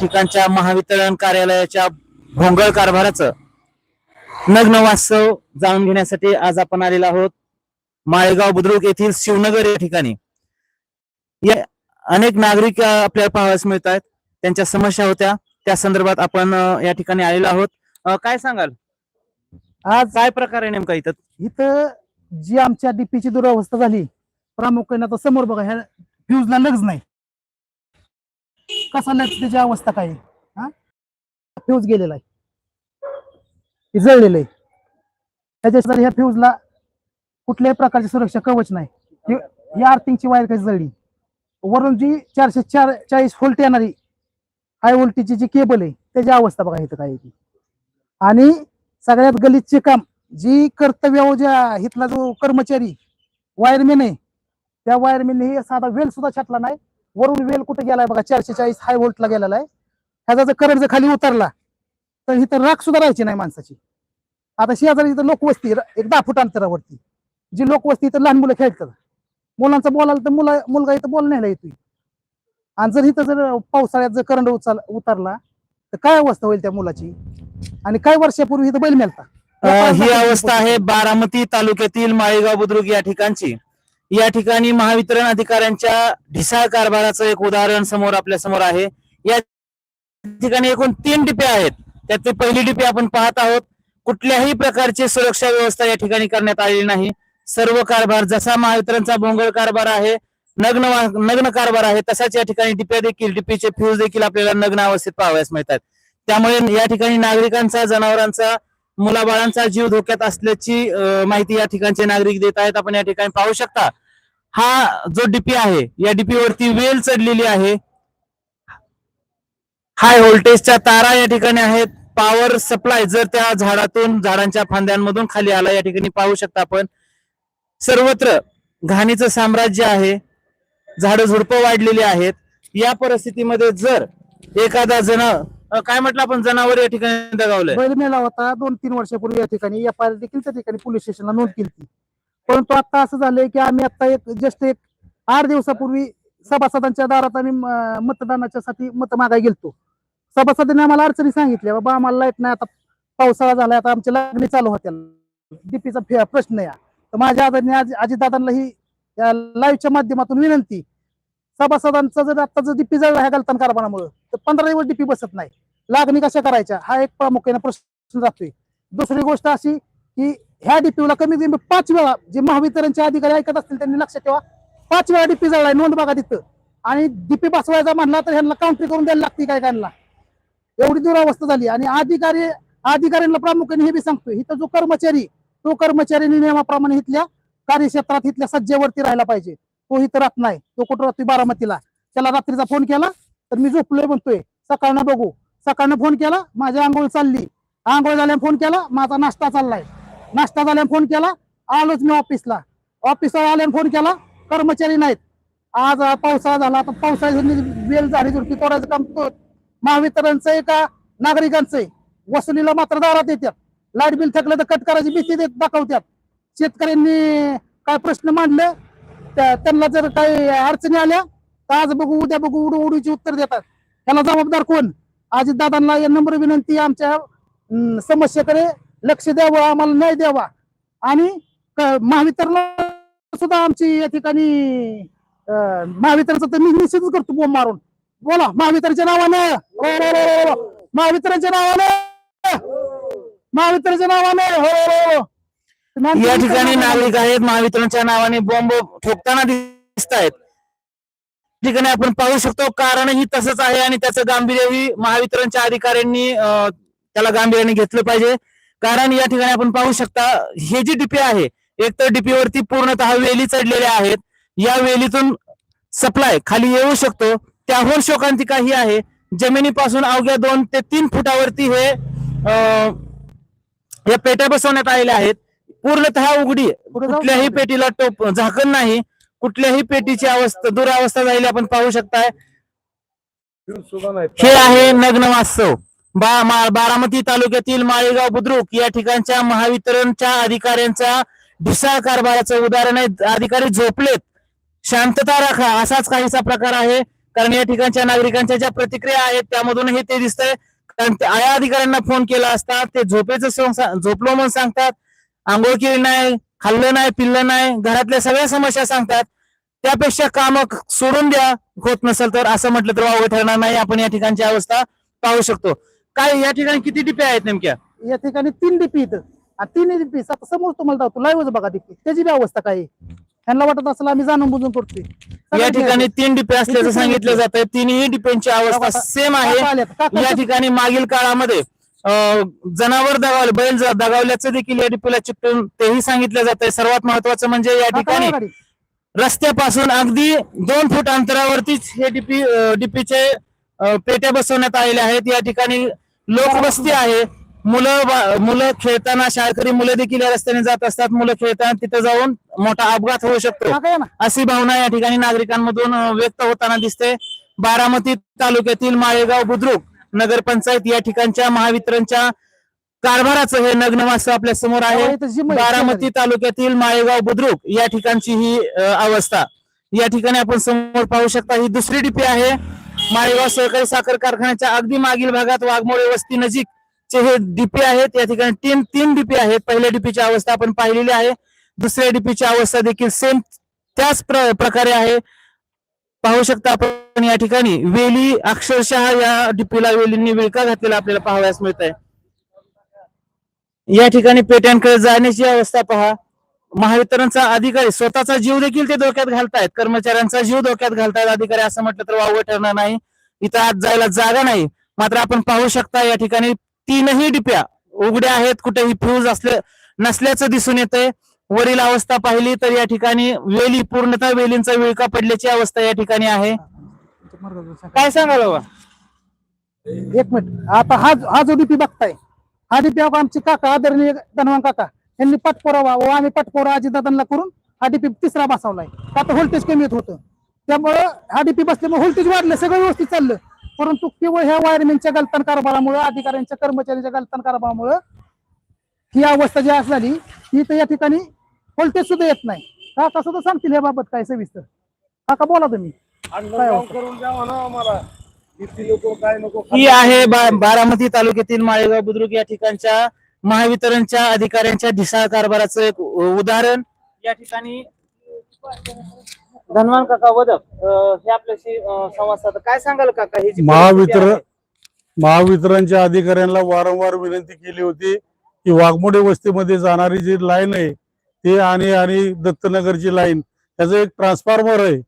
ठिकाणच्या महावितरण कार्यालयाच्या भोंगळ कारभाराचं नग्न वास्तव जाणून घेण्यासाठी आज आपण आलेलो आहोत. माळेगाव बुद्रुक येथील शिवनगर या ठिकाणी. या अनेक नागरिक आपल्याला पाहावयास मिळत आहेत त्यांच्या समस्या होत्या. त्या संदर्भात आपण या ठिकाणी आलेलो आहोत. काय सांगाल? आज काय प्रकार आहे नेमका इथं? इथं जी आमच्या डीपीची दुरावस्था झाली प्रामुख्याने आता समोर बघा ह्या फ्यूजला लगच नाही. कसा नाही त्याची अवस्था काय आहे? हा? फ्यूज गेलेला आहे. हे जळलेलं आहे. त्याच्या ह्या फ्यूजला कुठल्याही प्रकारची सुरक्षा कवच नाही. ही- आर्थिंगची वायर कशी जळली? वरून जी चारशे चार चाळीस व्होल्ट येणारी हाय व्होल्टेजची जी केबल आहे त्याची अवस्था बघा इथं काय ती. आणि सगळ्यात गलितचे काम जी कर्तव्य ज्या इथला जो कर्मचारी वायरमॅन आहे त्या वायरमॅन हे साधा वेल सुद्धा छाटला नाही. वरून वेल कुठे गेलाय बघा चारशे चाळीस हाय व्होल्टला गेलेला आहे. ह्याचा जर करंट जर खाली उतरला तर इथं राख सुद्धा राहायची नाही माणसाची. आता शेजारी इथं लोकवस्ती एक दहा फूट अंतरावरती. जी लोकवस्ती इथं लहान मुलं खेळतात. मुलांचं बोलायला तर मुला मुलगा इथं बोल न्यायला येतोय. आणि जर इथं जर पावसाळ्यात जर करंट उचल उतरला तर काय अवस्था होईल त्या मुलाची? आणि काही वर्षापूर्वी इथं बैल मेलता. ही अवस्था आहे बारामती तालुक्यातील माळेगाव बुद्रुक या ठिकाणची. या ठिकाणी महावितरण अधिकाऱ्यांच्या ढिसाळ कारभाराचं एक उदाहरण समोर आपल्यासमोर आहे. या ठिकाणी एकूण तीन डिपे आहेत. त्यातली पहिली डिपे आपण पाहत आहोत. कुठल्याही प्रकारची सुरक्षा व्यवस्था या ठिकाणी करण्यात आलेली नाही. सर्व कारभार जसा महावितरणचा भोंगळ कारभार आहे नग्न नग्न कारभार आहे तसाच या ठिकाणी डिप्या देखील डिपीचे फ्यूज देखील आपल्याला नग्न अवस्थेत पाहावयास मिळतात. त्यामुळे या ठिकाणी नागरिकांचा जनावरांचा मुलाबाळांचा जीव धोक्यात असल्याची माहिती या ठिकाणचे नागरिक देत आहेत. आपण या ठिकाणी पाहू शकता हा जो डीपी आहे या डीपी वरती वेल चढलेली आहे. हाय व्होल्टेजच्या तारा या ठिकाणी आहेत. पॉवर सप्लाय जर त्या झाडातून झाडांच्या फांद्यांमधून खाली आला या ठिकाणी पाहू शकता आपण. सर्वत्र घाणीचं साम्राज्य आहे. झाडं झुडपं वाढलेली आहेत. या परिस्थितीमध्ये जर एखादा जण अ, काय म्हटलं आपण? जनावर या ठिकाणी दगावलंय. बैल मेला होता. दोन तीन वर्षापूर्वी या ठिकाणी एफ आय देखील त्या ठिकाणी पोलीस स्टेशनला नोंद केली परंतु आता असं झालंय की आम्ही आता एक जस्ट एक आठ दिवसापूर्वी सभासदांच्या दारात आम्ही म- मतदानाच्या साठी मत मागाय गेलतो. सभासदांनी आम्हाला अडचणी सांगितल्या बाबा आम्हाला लाइट नाही आता पावसाळा झाला आता आमच्या लागणी चालू होत्या. डीपीचा प्रश्न या तर माझ्या आदरणी आज अजितदादांना ही या लाईव्हच्या माध्यमातून विनंती सभासदांचा जर आता जर डीपी जर ह्या गलतान कारभारामुळे तर पंधरा दिवस डीपी बसत नाही. लागणी कशा करायच्या? हा एक प्रामुख्याने प्रश्न जातोय. दुसरी गोष्ट अशी की ह्या डीपीला कमीत कमी पाच वेळा जे महावितरणचे अधिकारी ऐकत असतील त्यांनी लक्षात ठेवा. पाच वेळा डीपी जळलाय नोंद बघा तिथं. आणि डीपी बसवायचा म्हणला तर ह्यांना काउंट्री करून द्यायला लागते काय कायला. एवढी दुरावस्था झाली. आणि अधिकारी अधिकाऱ्यांना प्रामुख्याने हे बी सांगतोय. इथं जो कर्मचारी तो कर्मचाऱ्यांनी नियमाप्रमाणे इथल्या कार्यक्षेत्रात इथल्या सज्जेवरती राहायला पाहिजे. तो इथं राहत नाही. तो कुठं राहतोय? बारामतीला. त्याला रात्रीचा फोन केला तर मी झोपलोय म्हणतोय. सकाळनं बघू. सकाळनं फोन केला माझी आंघोळ चालली. आंघोळ झाल्याने फोन केला माझा नाश्ता चाललाय. नाश्ता झाल्याने फोन केला आलोच मी ऑफिसला ऑफिसला आल्याने फोन केला कर्मचारी नाहीत. आज पावसाळा झाला आता पावसाळ्याची वेल झाली झुडपी तोडायचं काम महावितरणचं आहे का? नागरिकांचं आहे. वसुलीला मात्र दारात येतात लाइट बिल थकलं तर कट करायची भीती देत दाखवतात शेतकऱ्यांनी काय प्रश्न मांडले? त्यांना जर काही अडचणी आल्या तर आज बघू उद्या बघू उडू उडूची उत्तर देतात. त्याला जबाबदार कोण? अजितदादांना या नम्र विनंती आमच्या समस्येकडे लक्ष द्यावं आम्हाला न्याय द्यावा. आणि क- महावितरणला सुद्धा आमची या ठिकाणी महावितरणचं तर मी निश्चितच करतो बोंब मारून. बोला महावितरणच्या नावानं. हो, हो, हो, महावितरणच्या नावानं. महावितरणच्या नावानं. हो, हो. या ठिकाणी नागरिक आहेत महावितरणच्या नावाने बॉम्ब ठोकताना दिसत आहेत. ठिकाणी आपण पाहू शकतो कारणही तसंच आहे आणि त्याचं गांभीर्यही महावितरणच्या अधिकाऱ्यांनी त्याला गांभीर्याने घेतलं पाहिजे. कारण या ठिकाणी आपण पाहू शकता हे जी डीपी आहे एक तर डीपी वरती पूर्णतः वेली चढलेल्या आहेत. या वेलीतून सप्लाय खाली येऊ शकतो. त्याहून शोकांतिका ही आहे. जमिनीपासून अवघ्या दोन ते तीन फुटावरती हे या पेट्या बसवण्यात आलेल्या आहेत. पूर्णतः उघडी. कुठल्याही? पेटीला टोप झाकण नाही. कुठल्याही पेटीची अवस्था दुरावस्था झालेली आपण पाहू शकताय. हे आहे नग्न वास्तव. बा बारामती तालुक्यातील माळेगाव बुद्रुक या ठिकाणच्या महावितरणच्या अधिकाऱ्यांचा ढिसाळ कारभाराचं उदाहरण आहे. अधिकारी झोपलेत. शांतता राखा. असाच काहीसा प्रकार आहे. कारण या ठिकाणच्या नागरिकांच्या ज्या प्रतिक्रिया आहेत त्यामधूनही ते दिसतंय. कारण आया अधिकाऱ्यांना फोन केला असता ते झोपेचं झोपलो म्हणून सांगतात. आंघोळ केली नाही खाल्लं नाही पिल्लं नाही घरातल्या सगळ्या समस्या सांगतात. त्यापेक्षा काम सोडून द्या होत नसेल तर असं म्हटलं तर वावं ठरणार नाही. आपण या ठिकाणची अवस्था पाहू शकतो. काय या ठिकाणी किती डिपे आहेत नेमक्या? या ठिकाणी तीन डीपी इथं. आणि तीन डीपी आता समोर तुम्हाला दाखवतो. लाईव्हच बघा डीपी त्याची बी अवस्था काय आहे. ह्यांना वाटत असेल आम्ही जाणून बुजून करतोय. या ठिकाणी तीन डिपे असल्याचं सांगितलं? जात आहे तिन्ही डिपेंची अवस्था सेम आहे. या ठिकाणी मागील काळामध्ये जनावर दगावले बैल दगावल्याचं देखील या डिपीला चिकटून तेही सांगितलं जात आहे सर्वात महत्वाचं म्हणजे या ठिकाणी. रस्त्यापासून अगदी दोन फूट अंतरावरतीच हे डीपी डीपीचे पेट्या बसवण्यात आलेल्या आहेत. या ठिकाणी लोकवस्ती आहे. मुलं मुलं खेळताना शाळकरी मुलं देखील या रस्त्याने जात असतात. मुलं खेळताना तिथे जाऊन मोठा अपघात होऊ शकतो. अशी भावना या ठिकाणी नागरिकांमधून व्यक्त होताना दिसते. बारामती तालुक्यातील माळेगाव बुद्रुक नगरपंचायत या ठिकाणच्या महावितरणच्या कारभाराचं हे नग्नवास आपल्यासमोर आहे. आहे, बारामती तालुक्यातील माळेगाव बुद्रुक या ठिकाणची ही अवस्था. या ठिकाणी आपण समोर पाहू शकता ही दुसरी डिपी आहे. माळेगाव सहकारी साखर कारखान्याच्या अगदी मागील भागात वाघमोडे वस्ती नजीक चे हे डीपी आहेत. या ठिकाणी तीन तीन डीपी आहेत. पहिल्या डीपीची अवस्था आपण पाहिलेली आहे. दुसऱ्या डीपीची अवस्था देखील सेम त्याच प्र- प्रकारे आहे. पाहू शकता आपण या ठिकाणी. वेली अक्षरशः या डिपीला वेलींनी विळका घातलेला आपल्याला पाहावयास मिळत आहे या ठिकाणी पेट्यांकडे जाण्याची अवस्था पहा. महावितरणचा अधिकारी स्वतःचा जीव देखील ते धोक्यात घालतायत. कर्मचाऱ्यांचा जीव धोक्यात घालतायत. अधिकारी असं म्हटलं तर वावं ठरणार नाही. इथं आत जायला जागा नाही. मात्र आपण पाहू शकता या ठिकाणी तीनही डिप्या उघड्या आहेत. कुठेही फ्यूज असले नसल्याचं दिसून येतंय. वरील अवस्था पाहिली तर या ठिकाणी वेली पूर्णतः वेलींचा विळका पडल्याची अवस्था या ठिकाणी आहे. काय सांगाल बाबा? एक मिनिट. आता हा हा जो डीपी बघताय हा डीपी आमचे काका आदरणीय धनवान काका यांनी पाठपुरावा व आम्ही पाठपुरावा अजितदादांना करून हा डीपी तिसरा बसवलाय. का आता व्होल्टेज कमी येत होतं. त्यामुळं हा डीपी बसल्यामुळे व्होल्टेज वाढलं सगळं व्यवस्थित चाललं. परंतु केवळ ह्या वायरमॅनच्या गलतान कारभारामुळे अधिकाऱ्यांच्या कर्मचाऱ्यांच्या गलतान कारभारामुळे ही अवस्था जी आज झाली ती तर या ठिकाणी व्होल्टेज सुद्धा येत नाही. काका सुद्धा सांगतील याबाबत काय सविस्तर. काका बोला तुम्ही. अंडरग्राऊंड करून द्या म्हणा आम्हाला. किती नको काय नको. ही आहे बा- बारामती तालुक्यातील माळेगाव बुद्रुक या ठिकाणच्या महावितरणच्या अधिकाऱ्यांच्या ढिसाळ कारभाराचं एक उ- उदाहरण. या ठिकाणी धनवान काका वदक अं, हे आपल्याशी अं, संवाद साधतात काय सांगाल काका? ही जी परिस्थिती महावितरण आहे? महावितरणच्या अधिकाऱ्यांना वारंवार विनंती केली होती की वाघमोडे वस्तीमध्ये जाणारी जी लाईन आहे हे आणि आणि दत्तनगरची लाईन त्याचं एक ट्रान्सफॉर्मर आहे.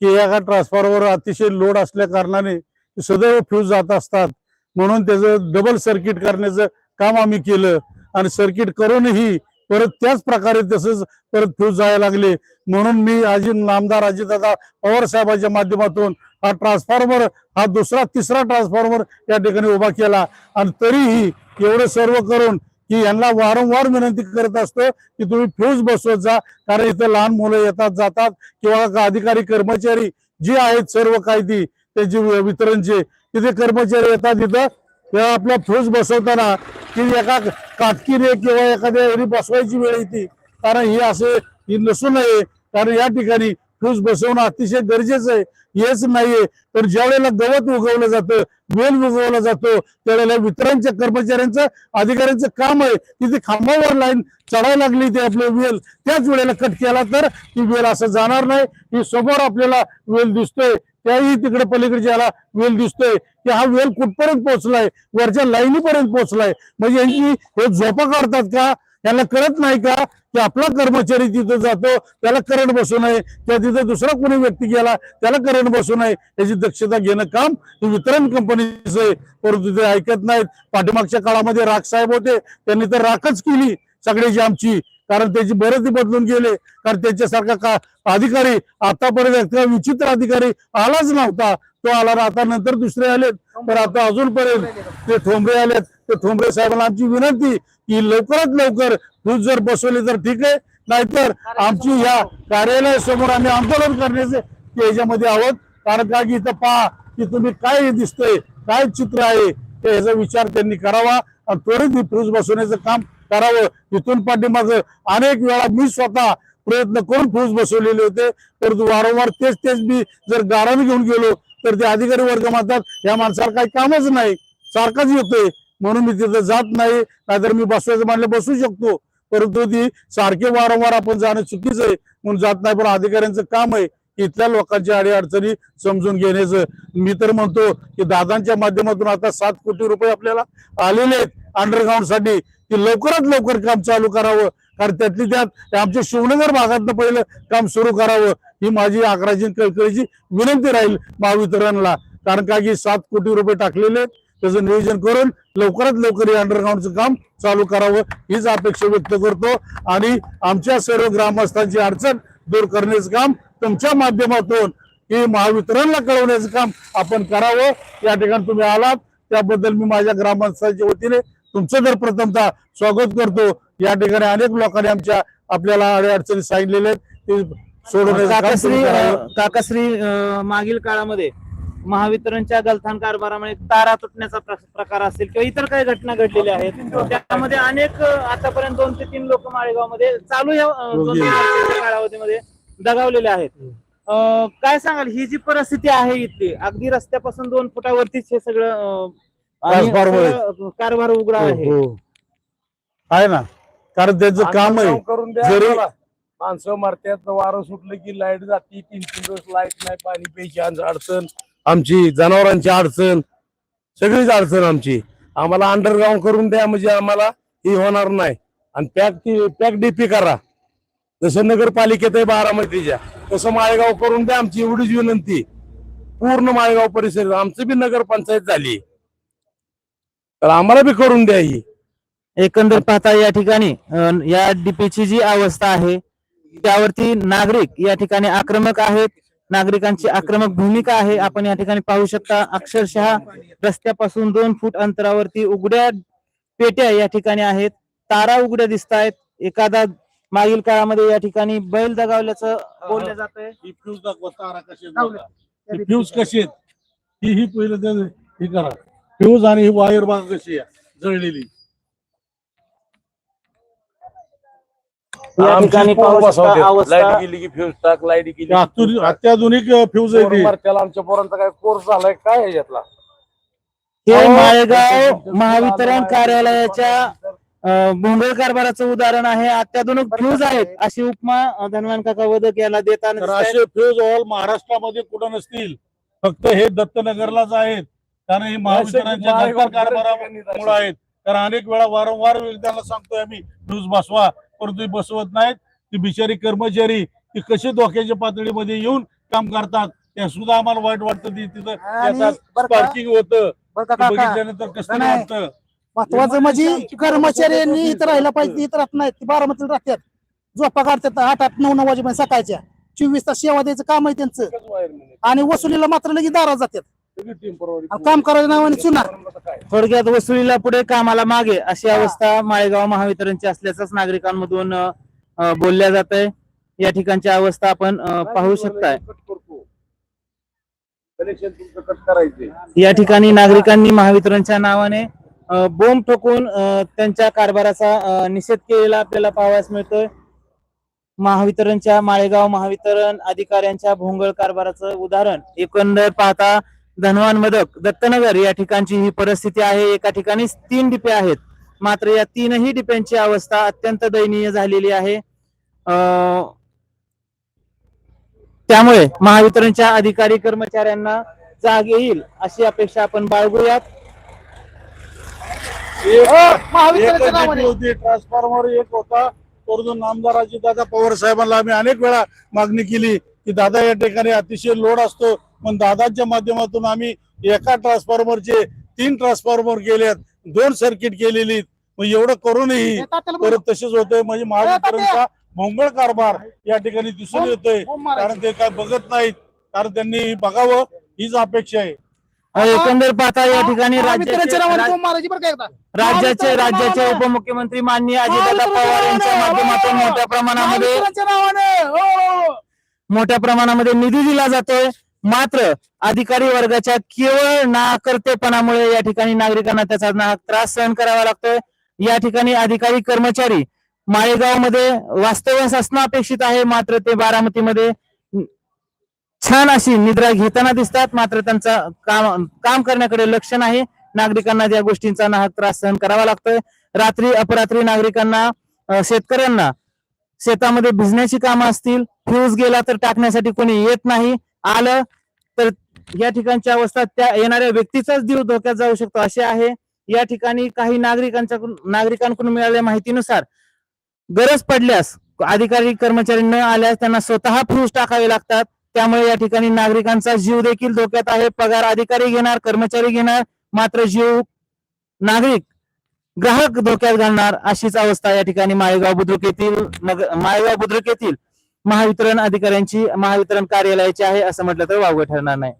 की एका ट्रान्सफॉर्मर अतिशय लोड असल्या कारणाने सदैव फ्यूज जात असतात. म्हणून त्याचं डबल सर्किट करण्याचं काम आम्ही केलं. आणि सर्किट करूनही परत त्याच प्रकारे तसंच परत फ्यूज जायला लागले. म्हणून मी आजी नामदार अजितदादा पवार साहेबांच्या माध्यमातून हा ट्रान्सफॉर्मर हा दुसरा तिसरा ट्रान्सफॉर्मर या ठिकाणी उभा केला. आणि तरीही एवढं सर्व करून की यांना वारंवार विनंती करत असतो की तुम्ही फ्यूज बसवत जा कारण इथं लहान मुलं येतात जातात किंवा अधिकारी कर्मचारी जे आहेत सर्व काही ती त्याची वितरणचे तिथे कर्मचारी येतात तिथं तेव्हा आपला फ्यूज बसवताना की एका काटकीने किंवा एखाद्या बसवायची वेळ येते. कारण हे असे ही नसू नये कारण या ठिकाणी फ्यूज बसवणं अतिशय गरजेचं आहे. हेच नाहीये. तर ज्या वेळेला गवत उगवलं जातं वेल उगवला जातो त्यावेळेला वितरणच्या कर्मचाऱ्यांचं अधिकाऱ्यांचं काम आहे. की ती खांबावर लाईन चढायला लागली ते आपले वेल. त्याच वेळेला कट केला तर ती वेल असं जाणार नाही. ही समोर आपल्याला वेल दिसतोय. त्याही तिकडे पलीकडे याला वेल दिसतोय. की हा वेल कुठपर्यंत पोहोचलाय? वरच्या लाईनीपर्यंत पोहोचलाय. म्हणजे यांची हे झोपा काढतात का? यांना कळत नाही का की आपला कर्मचारी तिथं जातो त्याला करंट बसू नये किंवा तिथं दुसरा कोणी व्यक्ती गेला त्याला करंट बसू नये याची दक्षता घेणं काम हे वितरण कंपनीचं आहे. परंतु ते ऐकत नाहीत. पाठीमागच्या काळामध्ये राख साहेब होते त्यांनी तर राखच केली सगळ्याची आमची. कारण त्याची बरेच बदलून गेले. कारण त्याच्यासारखा का अधिकारी आतापर्यंत विचित्र अधिकारी आलाच नव्हता. तो आला ना आता नंतर दुसरे आलेत. तर आता अजूनपर्यंत ते ठोंबरे आलेत. ते ठोंबरे साहेबांना आमची विनंती की लवकरात लवकर फ्यूज जर बसवले तर ठीक आहे. नाहीतर आमची ह्या कार्यालयासमोर आम्ही आंदोलन करण्याचे याच्यामध्ये आहोत. कारण का की इथं पहा की तुम्ही काय दिसतंय काय चित्र आहे ते याचा विचार त्यांनी करावा. आणि त्वरित ही फ्यूज बसवण्याचं काम करावं. इथून पाठीमाग अनेक वेळा मी स्वतः प्रयत्न करून फ्यूज बसवलेले होते. परंतु वारंवार तेच तेच मी जर गाराने घेऊन गेलो तर ते अधिकारी वर्ग म्हणतात या माणसाला काही कामच नाही. सारखाच येतोय. म्हणून मी तिथं जात नाही. नाहीतर मी बसवायचं म्हणलं बसू शकतो. परंतु ती सारखे वारंवार आपण जाणं चुकीचं आहे. म्हणून जात नाही पण अधिकाऱ्यांचं काम आहे की इथल्या लोकांच्या आडी अडचणी समजून घेण्याचं. मी तर म्हणतो की दादांच्या माध्यमातून आता सात कोटी रुपये आपल्याला आलेले आहेत अंडरग्राऊंडसाठी की लवकरात लवकर काम चालू करावं. कारण त्यातली त्यात आमच्या शिवनगर भागातनं पहिलं काम सुरू करावं. ही माझी अकराजी कळकळीची विनंती राहील महावितरणला. कारण का की सात कोटी रुपये टाकलेले आहेत. त्याचं नियोजन करून लवकरात लवकर हे अंडरग्राऊंडचं काम चालू करावं हीच अपेक्षा व्यक्त करतो. आणि आमच्या सर्व ग्रामस्थांची अडचण दूर करण्याचं काम तुमच्या माध्यमातून हे महावितरणला कळवण्याचं काम आपण करावं. या ठिकाणी तुम्ही आलात त्याबद्दल मी माझ्या ग्रामस्थांच्या वतीने तुमचं तर प्रथमतः स्वागत करतो. या ठिकाणी अनेक लोकांनी आमच्या आपल्याला अडचणी सांगितलेले आहेत. ते सोडवण्याचं काकाश्री मागील काळामध्ये महावितरणच्या गलथान कारभारामध्ये तारा तुटण्याचा प्र- प्रकार असेल किंवा इतर काही घटना घडलेल्या आहेत त्यामध्ये अनेक आतापर्यंत दोन ते तीन लोक माळेगावमध्ये चालू या वर्षाच्या कालावधीमध्ये दगावलेले आहेत. काय सांगाल? ही जी परिस्थिती आहे इथली अगदी रस्त्यापासून दोन फुटावरतीच हे सगळं कारभार उघडा आहे. हो, हो. आहे ना? कारण त्यांचं काम आहे. करून द्या. माणसं मरत्यात वारं सुटलं की लाइट जाती तीन तीन दिवस लाइट नाही पाणी प्यायची अडचण. आमची जनावरांची अडचण सगळीच अडचण आमची. आम्हाला अंडरग्राऊंड करून द्या म्हणजे आम्हाला ही होणार नाही. आणि पॅक पॅक डीपी करा. जसं नगरपालिकेत आहे बारामतीच्या तसं माळेगाव करून द्या आमची एवढीच विनंती. पूर्ण माळेगाव परिसर आमचं बी नगरपंचायत झाली. तर आम्हाला बी करून द्या ही. एकंदर पाहता या ठिकाणी अं, या डीपीची जी अवस्था आहे त्यावरती नागरिक या ठिकाणी आक्रमक आहेत. नागरिकांची आक्रमक भूमिका आहे. आपण या ठिकाणी पाहू शकता अक्षरशः रस्त्यापासून दोन फूट अंतरावरती उघड्या पेट्या या ठिकाणी आहेत. तारा उघड्या दिसत आहेत एखादा मागील काळामध्ये या ठिकाणी बैल दगावल्याचं बोललं जात आहे ही फ्यूज दाखवा तारा कशी. ही फ्यूज कशी आहेत? ही ही पहिलं हे करा. फ्यूज आणि ही वायर बघा कशी आहे? जळलेली. या ठिकाणी पाहू शकता लाइट अवस्था? गेली की फ्यूज टाक लाइट गेली अत्याधुनिक- फ्यूज आहे ती. त्याला आमच्या पोरांचा काय कोर्स झालाय काय आहे यातला? हे माळेगाव महावितरण कार्यालयाच्या अं, भोंगळ कारभाराचं उदाहरण आहे. अत्याधुनिक फ्यूज आहेत. अशी उपमा अं, धनवान काका वदक याला देताना तर दिसतायत. असे फ्यूज ऑल महाराष्ट्रामध्ये कुठं नसतील? फक्त हे दत्तनगरलाच आहेत. कारण हे महावितरणच्या कारभारामुळे आहेत. कारण अनेक वेळा वारंवार त्यांना सांगतोय आम्ही फ्यूज बसवा. परंतु बसवत नाहीत. ती बिचारी कर्मचारी ती कशी धोक्याच्या पातळीमध्ये येऊन काम करतात त्या सुद्धा आम्हाला वाईट वाटतं. ती तिथं स्पार्किंग होतं. बघितल्यानंतर कसं नाही. वाटतं? महत्वाचं म्हणजे कर्मचाऱ्यांनी इथं राहायला पाहिजे इथं राहत नाहीत. ते बारामतीला राहतात. झोपा काढतात आठ आठ नऊ नऊ वाजेपर्यंत सकाळच्या. चोवीस तास सेवा द्यायचं काम आहे त्यांचं. आणि वसुलीला मात्र लगेच दारात जातात. काम करायच्या नावाने चुनार थोडक्यात वसुलीला पुढे कामाला मागे अशी अवस्था माळेगाव महावितरणची असल्याचंच नागरिकांमधून अं, अं, बोलल्या जात आहे या ठिकाणची अवस्था आपण अं, पाहू शकताय. कनेक्शन तुमचं कट करायचे या ठिकाणी नागरिकांनी महावितरणच्या नावाने अ, बोंब ठोकून अ, त्यांच्या कारभाराचा अ, निषेध केलेला आपल्याला पाहावयास मिळतोय. महावितरणच्या माळेगाव महावितरण अधिकाऱ्यांच्या भोंगळ कारभाराचं उदाहरण. एकंदर पाहता धनवान मदक दत्तनगर या ठिकाणची ही परिस्थिती आहे. एका ठिकाणी तीन डिपे आहेत. मात्र या तीनही डिप्यांची अवस्था अत्यंत दयनीय झालेली आहे. अ, त्यामुळे महावितरणच्या अधिकारी कर्मचाऱ्यांना जाग येईल अशी अपेक्षा आपण बाळगूयात. ट्रान्सफॉर्मर एक होता नामदार दादा पवार साहेबांना आम्ही अनेक वेळा मागणी केली की दादा या ठिकाणी अतिशय लोड असतो. पण दादांच्या माध्यमातून आम्ही एका ट्रान्सफॉर्मरचे तीन ट्रान्सफॉर्मर केलेत दोन सर्किट केलेली मग एवढं करूनही. परत तसेच होतंय म्हणजे महावितरणचा भोंगळ कारभार या ठिकाणी दिसून येतोय. कारण ते काय बघत नाहीत कारण त्यांनी बघावं हीच अपेक्षा आहे एकंदर पाहता या ठिकाणी राज्याचे राज्याचे. उपमुख्यमंत्री माननीय अजितदादा पवार यांच्या. माध्यमातून हो. मोठ्या प्रमाणामध्ये महावितरणच्या नावाने हो. मोठ्या प्रमाणामध्ये निधी दिला जातोय मात्र अधिकारी वर्गाच्या केवळ नाकर्तेपणामुळे या ठिकाणी नागरिकांना त्याचा नाहक त्रास सहन करावा लागतोय. या ठिकाणी अधिकारी कर्मचारी माळेगावमध्ये वास्तव्यास असणं अपेक्षित आहे. मात्र ते बारामतीमध्ये छान अशी निद्रा घेताना दिसतात. मात्र त्यांचा काम काम करण्याकडे लक्ष नाही. नागरिकांना त्या गोष्टींचा नाहक त्रास सहन करावा लागतोय. रात्री अपरात्री नागरिकांना शेतकऱ्यांना शेतामध्ये भिजण्याची कामं असतील फ्यूज गेला तर टाकण्यासाठी कोणी येत नाही. आलं तर या ठिकाणची अवस्था त्या येणाऱ्या व्यक्तीचाच जीव धोक्यात जाऊ शकतो असे आहे. या ठिकाणी काही नागरिकांच्या नागरिकांकडून मिळालेल्या माहितीनुसार गरज पडल्यास अधिकारी कर्मचारी न आल्यास त्यांना स्वतः फ्रूज टाकावे लागतात. त्यामुळे या ठिकाणी नागरिकांचा जीव देखील धोक्यात आहे. पगार अधिकारी घेणार कर्मचारी घेणार मात्र जीव नागरिक ग्राहक धोक्यात घालणार अशीच अवस्था या ठिकाणी माळेगाव बुद्रुक येथील नगर माळेगाव बुद्रुक येथील महावितरण अधिकाऱ्यांची महावितरण कार्यालयाची आहे असं म्हटलं तर वावगं ठरणार नाही.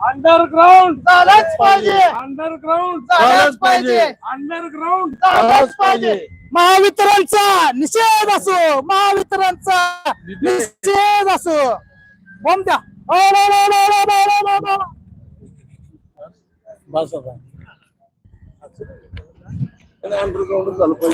अंडरग्राऊंड झालंच पाहिजे. अंडरग्राऊंड झालंच पाहिजे. अंडरग्राऊंड झालंच पाहिजे. महावितरणचा निषेध असो. महावितरणचा निषेध असो. बोम द्या. ਬਸ ਬਸ ਅੰਡਰਗਰਾਉਂਡ ਗੱਲ ਪਈ